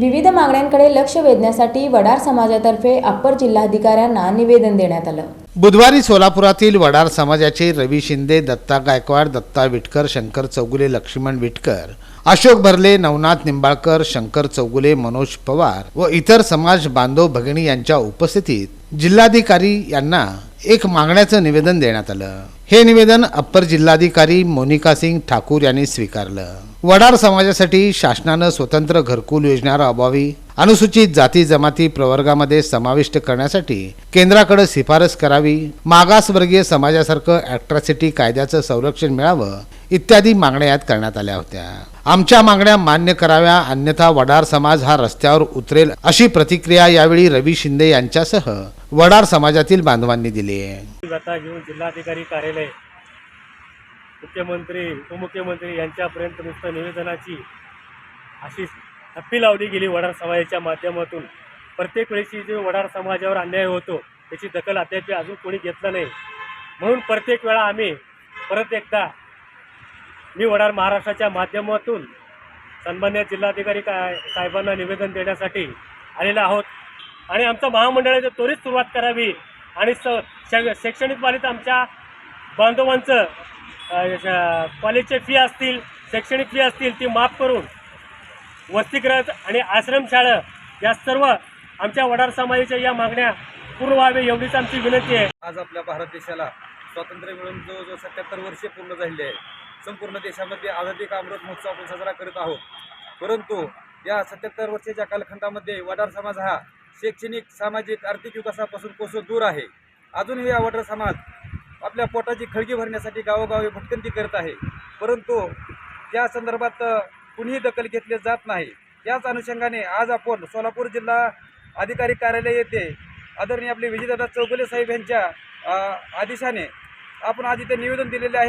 विविध मागण्यांकडे लक्ष वेधण्यासाठी वडार समाजातर्फे अप्पर जिल्हाधिकाऱ्यांना निवेदन देण्यात आलं. बुधवारी सोलापुरातील वडार समाजाचे रवी शिंदे दत्ता गायकवाड दत्ता विटकर शंकर चौगुले लक्ष्मण विटकर अशोक भरले नवनाथ निंबाळकर शंकर चौगुले मनोज पवार व इतर समाज बांधव भगिनी यांच्या उपस्थितीत जिल्हाधिकारी यांना एक मागण्याचं निवेदन देण्यात आलं. हे निवेदन अप्पर जिल्हाधिकारी मोनिका सिंग ठाकूर यांनी स्वीकारलं. वडार समाजासाठी शासनानं स्वतंत्र घरकुल योजना राबवावी अनुसूचित जाती जमाती प्रवर्गामध्ये समाविष्ट करण्यासाठी केंद्राकडे शिफारस करावी. मागासवर्गीय समाजासारखं अॅट्रॉसिटी कायद्याचं संरक्षण मिळावं इत्यादी मागण्या यात करण्यात आल्या होत्या. आमच्या मागण्या मान्य कराव्या अन्यथा वडार समाज हा रस्त्यावर उतरेल अशी प्रतिक्रिया यावेळी रवी शिंदे यांच्यासह वडार समाजातील बांधवांनी दिली आहे. जिल्हाधिकारी कार्यालय मुख्यमंत्री उपमुख्यमंत्री यांच्यापर्यंत नुसतं निवेदनाची अशी हप्पी लावली गेली वडार समाजाच्या माध्यमातून. प्रत्येक वेळेची जो वडार समाजावर अन्याय होतो त्याची दखल अद्याप अजून कोणी घेतलं नाही. म्हणून प्रत्येक वेळा आम्ही परत एकदा मी वडार महाराष्ट्राच्या माध्यमातून सन्मान्य जिल्हाधिकारी का साहेबांना निवेदन देण्यासाठी आलेलो आहोत. आणि आमचं महामंडळाची त्वरित सुरुवात करावी. आणि स शै- शैक्षणिक बाबतीत आमच्या बांधवांचं अ, कॉलेजचे फी असतील शैक्षणिक फी असतील ती माफ करून वसतिगृह आणि आश्रमशाळा या सर्व आमच्या वडार समाजाच्या या मागण्या पूर्ण व्हावे एवढीच आमची विनंती आहे. आज आपल्या भारत देशाला स्वातंत्र्य मिळून जवळजवळ सत्याहत्तर वर्षे पूर्ण झालेली आहे संपूर्ण देशामध्ये आझादी का अमृत महोत्सव आपण साजरा करत आहोत. परंतु या सत्याहत्तर वर्षाच्या कालखंडामध्ये वडार समाज हा शैक्षणिक सामाजिक आर्थिक विकासापासून कोसो दूर आहे. अजूनही हा वडार समाज आपल्या पोटाची खळगी भरण्यासाठी गावोगावी भटकंती करत आहे. परंतु या संदर्भात कुणीही दखल घेतली जात नाही. याच अनुषंगाने आज आपण सोलापूर जिल्हा अधिकारी कार्यालय येथे आदरणीय आपले विजयदादा चौगुले साहेब यांच्या आदेशाने आपण आज इथे निवेदन दिलेले आहे.